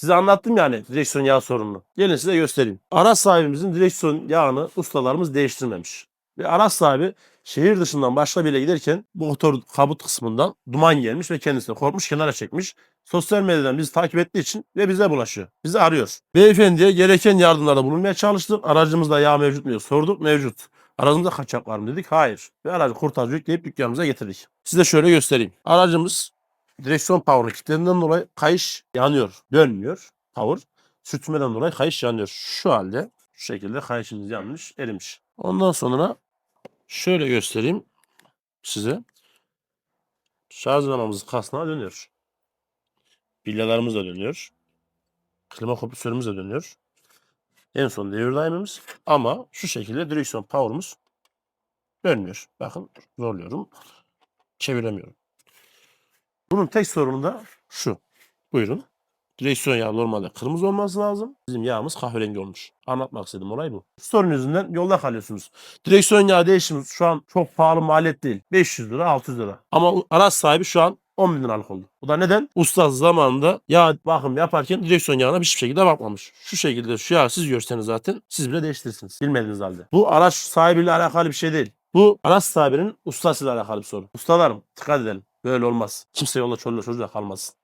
Size anlattım yani direksiyon yağı sorununu. Gelin size göstereyim. Araç sahibimizin direksiyon yağını ustalarımız değiştirmemiş. Ve araç sahibi şehir dışından başka bir yere giderken motor kabut kısmından duman gelmiş ve kendisine korkmuş kenara çekmiş. Sosyal medyadan bizi takip ettiği için ve bize bulaşıyor. Bizi arıyor. Beyefendiye gereken yardımlarda bulunmaya çalıştık. Aracımızda yağ mevcut mu diye sorduk. Mevcut. Aracımızda kaçak var mı dedik. Hayır. Ve aracı kurtarıcı yükleyip dükkanımıza getirdik. Size şöyle göstereyim. Aracımız direksiyon power'ı kilitlerinden dolayı kayış yanıyor. Dönmüyor. Power. Sürtünmeden dolayı kayış yanıyor. Şu halde şu şekilde kayışımız yanmış, erimiş. Ondan sonra şöyle göstereyim size. Şarj lamamız kasnağa dönüyor. Bilyalarımız da dönüyor. Klima kompresörümüz de dönüyor. En son devir daimimiz. Ama şu şekilde direksiyon power'ımız dönmüyor. Bakın zorluyorum. Çeviremiyorum. Bunun tek sorunu da şu. Buyurun. Direksiyon yağı normalde kırmızı olması lazım. Bizim yağımız kahverengi olmuş. Anlatmak istediğim olay. Bu sorun yüzünden yolda kalıyorsunuz. Direksiyon yağı değişimi şu an çok pahalı maliyet değil. 500 lira 600 lira. Ama araç sahibi şu an 10 bin liralık oldu. Bu da neden? Usta zamanında yağ bakım yaparken direksiyon yağına hiçbir şekilde bakmamış. Şu şekilde şu yağı siz görseniz zaten siz bile değiştirirsiniz. Bilmediğiniz halde. Bu araç sahibiyle alakalı bir şey değil. Bu araç sahibinin ustasıyla alakalı bir sorun. Ustalarım dikkat edelim. Böyle olmaz. Kimse yolla çoluğla çocuğa kalmasın.